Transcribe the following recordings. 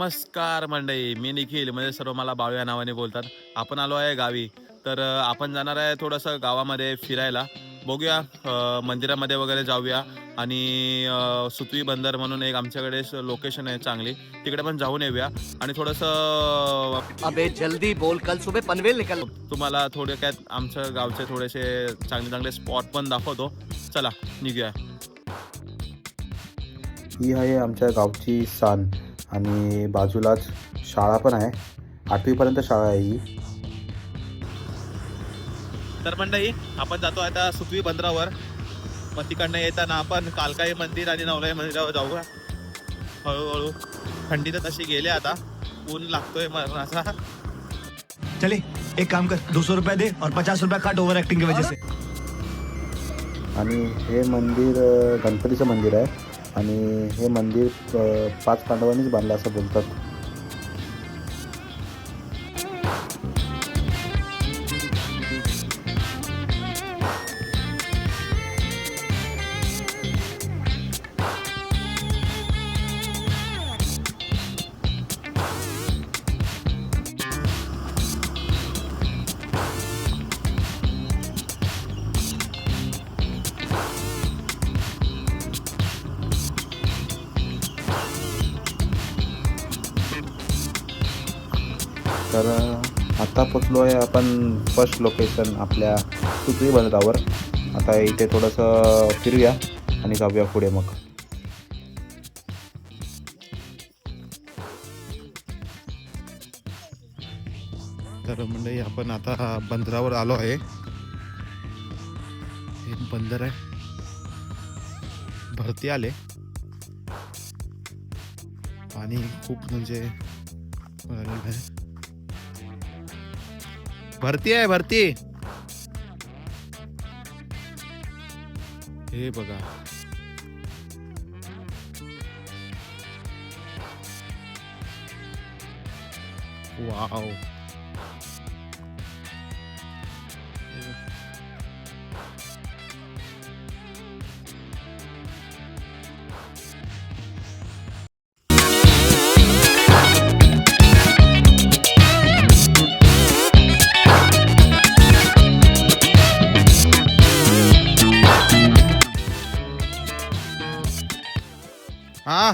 नमस्कार मंडळी मी निखिल. म्हणजे सर्व मला बाळू या नावाने बोलतात. आपण आलो आहे गावी. तर आपण जाणार आहे थोडंसं गावामध्ये फिरायला. बघूया मंदिरामध्ये वगैरे जाऊया. आणि सुतवी बंदर म्हणून एक आमच्याकडे लोकेशन आहे चांगली. तिकडे पण जाऊन येऊया. आणि थोडंसं अबे जल्दी बोल. कल सुबह पनवेल निकल. तुम्हाला थोडक्यात आमच्या गावचे थोडेसे चांगले चांगले स्पॉट पण दाखवतो. चला निघूया. ही आहे आमच्या गावची सान. आणि बाजूलाच शाळा पण आहे. आठवीपर्यंत शाळा आहे ही. तर मंडळी आपण जातो आता सुतवी बंदरावर. मग तिकडनं येताना आपण कालकाई मंदिर आणि नवलाई मंदिरावर जाऊया. हळूहळू. थंडी तर तशी गेली आता. ऊन लागतोय मरणाचा चले एक काम कर. दो सौ रुपया दे और पचास रुपया काट ओवर एक्टिंग की वजह से. आणि हे मंदिर गणपतीचं मंदिर आहे. आणि हे मंदिर पाच पांडवांनीच बांधलं असं बोलतात. तर आता पोचलो आहे आपण फर्स्ट लोकेशन आपल्या सुतळी बंदरावर. आता इथे थोडंसं फिरूया आणि जाऊया पुढे मग. तर म्हणजे आपण आता बंदरावर आलो आहे. हे बंदर आहे. भरती आले. पाणी खूप म्हणजे भरती आहे भरती. हे बघा. वाव. हा.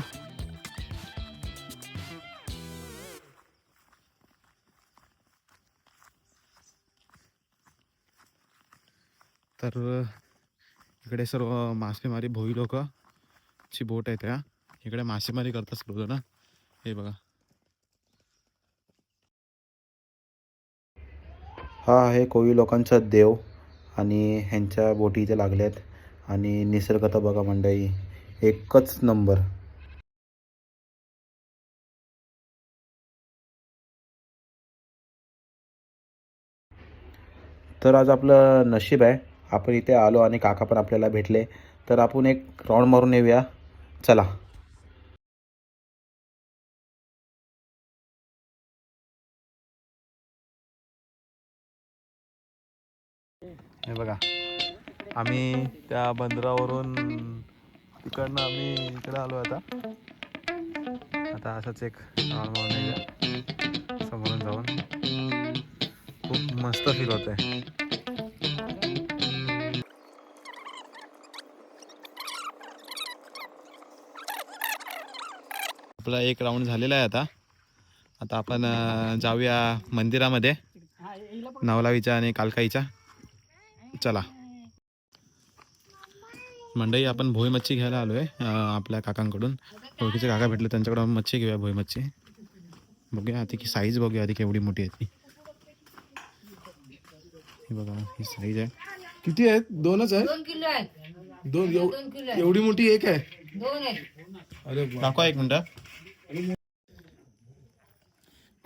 तर इकडे सर्व मासेमारी भोई लोक ची बोट आहे त्या इकडे मासेमारी करतात सर्व जण. हे बघा. हा आहे कोळी लोकांचा देव आणि ह्यांच्या बोटी इथे लागल्यात. आणि निसर्गता बघा मंडळी एकच नंबर. तर आज आपलं नशीब आहे. आपण इथे आलो आणि काका पण आपल्याला भेटले. तर आपण एक राऊंड मारून येऊया. चला. हे बघा. आम्ही त्या बंदरावरून तिकडनं आम्ही इकडे आलो आता. आता असंच एक राऊंड मारून येऊया. समोरून जाऊन. खूप मस्त फील होत आहे आपला एक राऊंड झालेला आहे आता. आता आपण जाऊया मंदिरामध्ये नवलावीच्या आणि कालकाईच्या. चला. मंडई आपण भोई मच्छी घ्यायला आलो आहे आपल्या काकांकडून. ओळखीचे काका भेटले त्यांच्याकडून मच्छी घेऊया भोई मच्छी बघूया आधी की साईज बघूया आधी केवढी मोठी आहे ती. ही बघा ही साईज आहे. किती आहेत? दोनच आहे दोन किलो आहेत. दोन एव- दोन किलो आहेत. एवढी मोठी एक आहे? दोन आहेत. अरे. दाखवा एक मिनटं.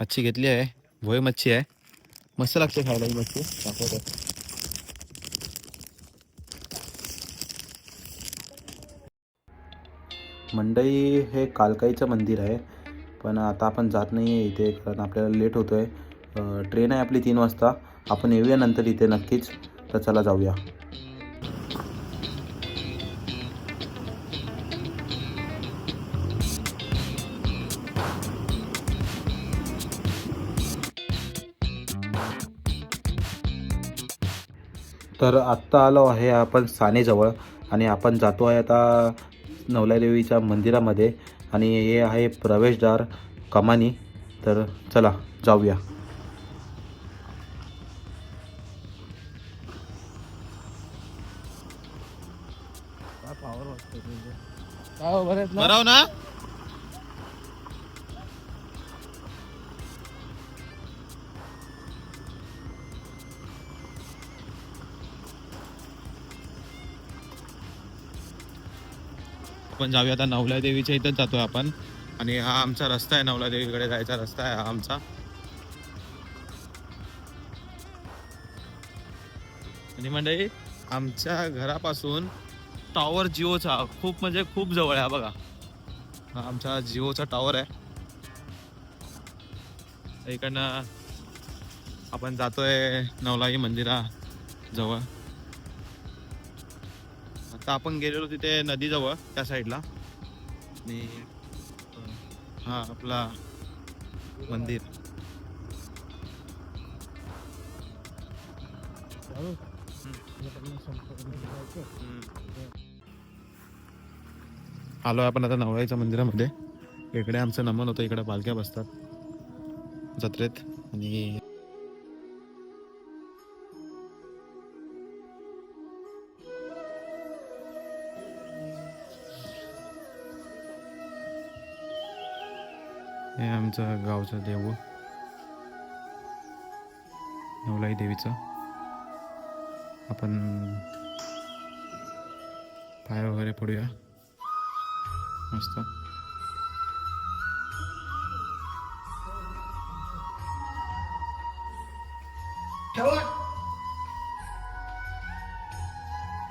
मच्छी घेतली आहे. भोई मच्छी आहे. मस्त लागते खायला ही मच्छी. दाखवतो. मंडई हे कालकाईचं मंदिर आहे. पण आता आपण जात नाही आहे इथे कारण आपल्याला लेट होतो आहे ट्रेन आहे आपली तीन वाजता. आपण येऊया नंतर इथे नक्कीच. तर चला जाऊया. तर आत्ता आलो आहे आपण सानेजवळ आणि आपण जातो आहे आता नवलादेवीच्या मंदिरामध्ये आणि हे आहे प्रवेशद्वार कमानी. तर चला जाऊया. हो, बरं आहेत ना? बरं ना? आपण जाऊया आता नवला देवीच्या इथंच जातोय आपण. आणि हा आमचा रस्ता आहे नवला देवीकडे जायचा रस्ता आहे हा आमचा. आणि मंडळी आमच्या घरापासून टॉवर जिओचा. खूप म्हणजे खूप जवळ आहे हा बघा. हा आमचा जिओचा टॉवर आहे. इकडनं आपण जातोय नवलाई मंदिरा जवळ. आता आपण गेलेलो तिथे नदीजवळ त्या साईडला आणि हा आपला मंदिर. आलो आपण आता नवळाईच्या मंदिरामध्ये. इकडे आमचं नमन होतं इकडे पालख्या बसतात. जत्रेत आणि हे आमचं गावचं देऊळ. नवलाई देवीचं. आपण पाय वगैरे पडूया. मस्त. ठेवा.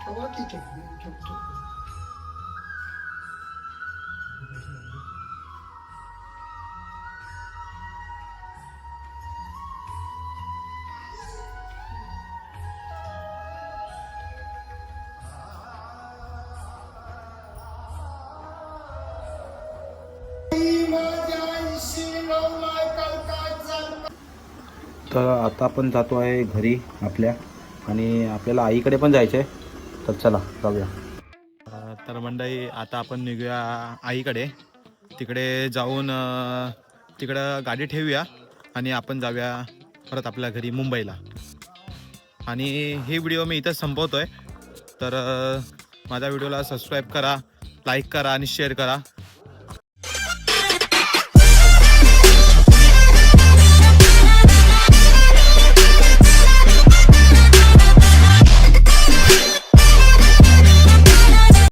ठेवा ठीक आहे ठेवतो तर आता आपण जातो आहे घरी आपल्या. आणि आपल्याला आईकडे पण जायचं आहे. तर चला जाऊया. तर मंडळी आता आपण निघूया आईकडे. तिकडे जाऊन तिकडं गाडी ठेवूया आणि आपण जाऊया परत आपल्या घरी मुंबईला. आणि हे व्हिडिओ मी इथंच आहे तर माझ्या व्हिडिओला सबस्क्राईब करा लाईक करा आणि शेअर करा.